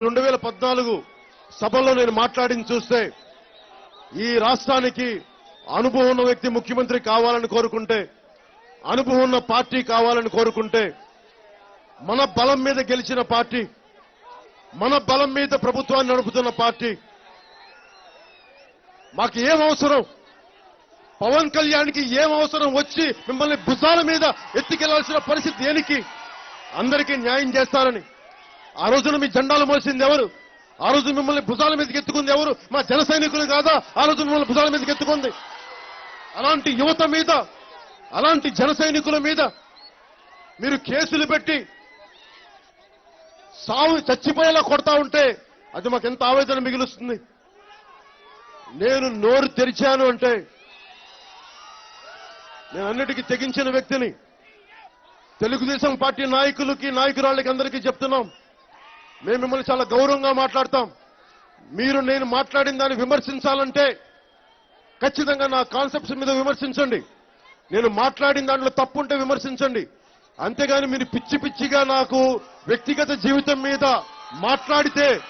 రెండు వేల పద్నాలుగు సభలో నేను మాట్లాడింది చూస్తే ఈ రాష్ట్రానికి అనుభవం ఉన్న వ్యక్తి ముఖ్యమంత్రి కావాలని కోరుకుంటే అనుభవం ఉన్న పార్టీ కావాలని కోరుకుంటే మన బలం మీద గెలిచిన పార్టీ మన బలం మీద ప్రభుత్వాన్ని నడుపుతున్న పార్టీ. మాకు ఏం అవసరం? పవన్ కళ్యాణ్కి ఏం అవసరం వచ్చి మిమ్మల్ని భుజాల మీద ఎత్తుకెళ్ళాల్సిన పరిస్థితి దేనికి? అందరికీ న్యాయం చేస్తారని. ఆ రోజున మీ జెండాలు మోసింది ఎవరు? ఆ రోజు మిమ్మల్ని భుజాల మీదకి ఎత్తుకుంది ఎవరు? మా జన సైనికులు కాదా? ఆ రోజు మిమ్మల్ని భుజాల మీదకి ఎత్తుకుంది. అలాంటి యువత మీద అలాంటి జన సైనికుల మీద మీరు కేసులు పెట్టి సావు చచ్చిపోయేలా కొడతా ఉంటే అది మాకు ఎంత ఆవేదన మిగులుస్తుంది. నేను నోరు తెరిచాను అంటే నేను అన్నిటికీ తెగించిన వ్యక్తిని. తెలుగుదేశం పార్టీ నాయకులకి నాయకురాళ్ళకి అందరికీ చెప్తున్నాం. మేము మిమ్మల్ని చాలా గౌరవంగా మాట్లాడతాం. మీరు నేను మాట్లాడిన దాన్ని విమర్శించాలంటే ఖచ్చితంగా నా కాన్సెప్ట్స్ మీద విమర్శించండి. నేను మాట్లాడిన దాంట్లో తప్పుంటే విమర్శించండి. అంతేగాని మీరు పిచ్చి పిచ్చిగా నాకు వ్యక్తిగత జీవితం మీద మాట్లాడితే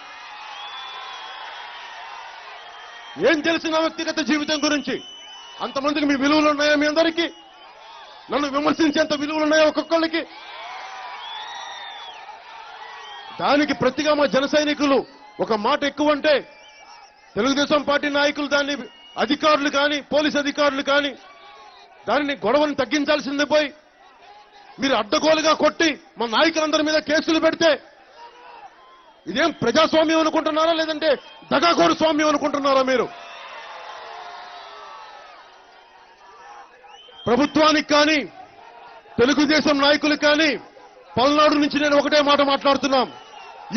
ఏం తెలిసిన వ్యక్తిగత జీవితం గురించి? అంతమందికి మీ విలువలు ఉన్నాయా మీ అందరికీ? నన్ను విమర్శించేంత విలువలు ఉన్నాయా ఒక్కొక్కళ్ళకి? దానికి ప్రతిగా మా జన సైనికులు ఒక మాట ఎక్కువ అంటే తెలుగుదేశం పార్టీ నాయకులు దాన్ని అధికారులు కానీ పోలీస్ అధికారులు కానీ దానిని గొడవను తగ్గించాల్సింది పోయి మీరు అడ్డగోలుగా కొట్టి మా నాయకులందరి మీద కేసులు పెడితే ఇదేం ప్రజాస్వామ్యం అనుకుంటున్నారా లేదంటే దగాకోరు స్వామ్యం అనుకుంటున్నారా మీరు? ప్రభుత్వానికి కానీ తెలుగుదేశం నాయకులకు కానీ పల్నాడు నుంచి నేను ఒకటే మాట మాట్లాడుతున్నాం.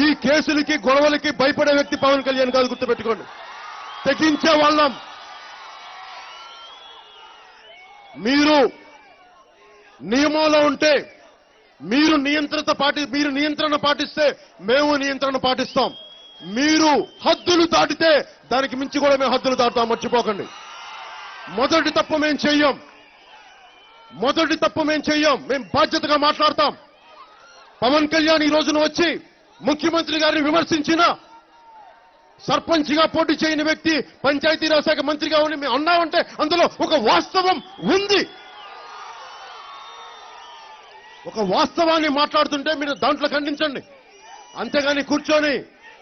ఈ కేసులకి గొడవలకి భయపడే వ్యక్తి పవన్ కళ్యాణ్ కాదు గుర్తుపెట్టుకోండి. తెగించే వాళ్ళం. మీరు నియమంలో ఉంటే మీరు నియంత్రిత పాటి మీరు నియంత్రణ పాటిస్తే మేము నియంత్రణ పాటిస్తాం. మీరు హద్దులు దాటితే దానికి మించి కూడా మేము హద్దులు దాటుతాం మర్చిపోకండి. మొదటి తప్పు మేము చెయ్యం. మొదటి తప్పు మేము చెయ్యం. మేము బాధ్యతగా మాట్లాడతాం. పవన్ కళ్యాణ్ ఈ రోజున వచ్చి ముఖ్యమంత్రి గారిని విమర్శించిన సర్పంచ్గా పోటీ చేయని వ్యక్తి పంచాయతీరాజ్ శాఖ మంత్రిగా ఉండి మేము అన్నామంటే అందులో ఒక వాస్తవం ఉంది. ఒక వాస్తవాన్ని మాట్లాడుతుంటే మీరు దాంట్లో ఖండించండి. అంతేగాని కూర్చొని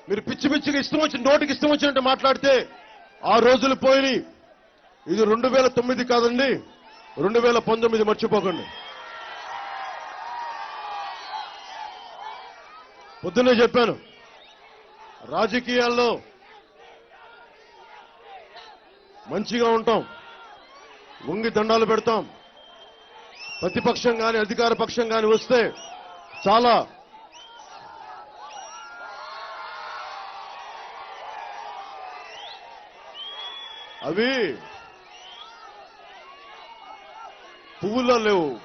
మీరు పిచ్చి పిచ్చిగా ఇష్టం వచ్చిన నోటికి ఇష్టం వచ్చినట్టు మాట్లాడితే ఆ రోజులు పోయి ఇది రెండు వేల తొమ్మిది కాదండి రెండు వేల పంతొమ్మిది మర్చిపోకండి. పొద్దున్నే చెప్పాను. రాజకీయాల్లో మంచిగా ఉంటాం. వంగి దండాలు పెడతాం. ప్రతిపక్షం కానీ అధికార పక్షం కానీ వస్తే చాలా అవి పువ్వుల్లో లేవు.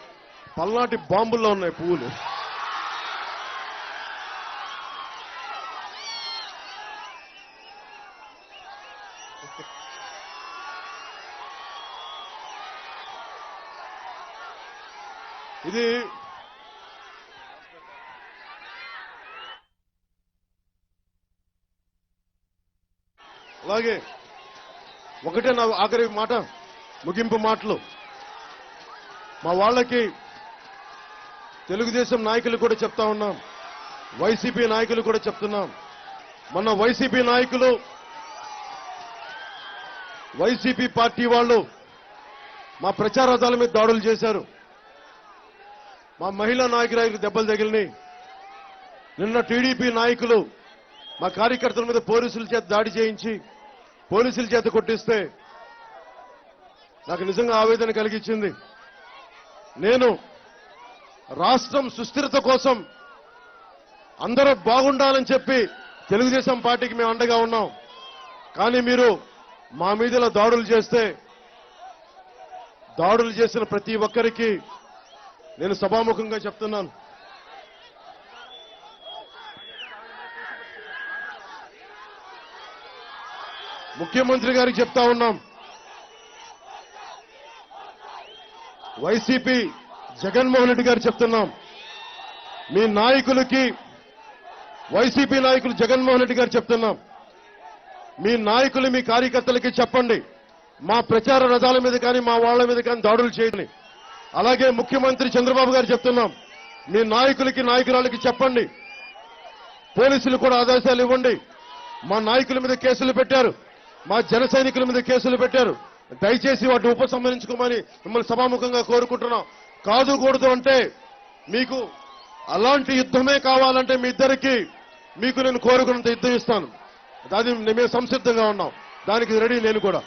పల్నాటి బాంబుల్లో ఉన్నాయి పువ్వులు. ఇది అలాగే ఒకటే నా ఆఖరి మాట ముగింపు మాటలు. మా వాళ్ళకి తెలుగుదేశం నాయకులు కూడా చెప్తా ఉన్నాం వైసీపీ నాయకులు కూడా చెప్తున్నాం. మొన్న వైసీపీ నాయకులు వైసీపీ పార్టీ వాళ్ళు మా ప్రచార రథాల మీద దాడులు చేశారు. మా మహిళా నాయకురాలకు దెబ్బలు తగిలినాయి. నిన్న టీడీపీ నాయకులు మా కార్యకర్తల మీద పోలీసుల చేత దాడి చేయించి పోలీసుల చేత కొట్టిస్తే నాకు నిజంగా ఆవేదన కలిగించింది. నేను రాష్ట్రం సుస్థిరత కోసం అందరూ బాగుండాలని చెప్పి తెలుగుదేశం పార్టీకి మేము అండగా ఉన్నాం. కానీ మీరు మా మీద దాడులు చేస్తే దాడులు చేసిన ప్రతి ఒక్కరికి నేను సభాముఖంగా చెప్తున్నాను. ముఖ్యమంత్రి గారికి చెప్తా ఉన్నాం. వైసీపీ జగన్మోహన్ రెడ్డి గారు చెప్తున్నాం. మీ నాయకులకి వైసీపీ నాయకులు జగన్మోహన్ రెడ్డి గారు చెప్తున్నాం. మీ నాయకులు మీ కార్యకర్తలకి చెప్పండి. మా ప్రచార రథాల మీద కానీ మా వాళ్ళ మీద కానీ దాడులు చేయని అలాగే ముఖ్యమంత్రి చంద్రబాబు గారు చెప్తున్నాం. మీ నాయకులకి నాయకురాలకి చెప్పండి. పోలీసులు కూడా ఆదేశాలు ఇవ్వండి. మా నాయకుల మీద కేసులు పెట్టారు. మా జన సైనికుల మీద కేసులు పెట్టారు. దయచేసి వాటిని ఉపసంహరించుకోమని మిమ్మల్ని సభాముఖంగా కోరుకుంటున్నాం. కాదు కూడదు అంటే మీకు అలాంటి యుద్ధమే కావాలంటే మీ ఇద్దరికి మీకు నేను కోరుకున్నంత యుద్ధం ఇస్తాను. అది మేము సంసిద్ధంగా ఉన్నాం. దానికి రెడీ నేను కూడా.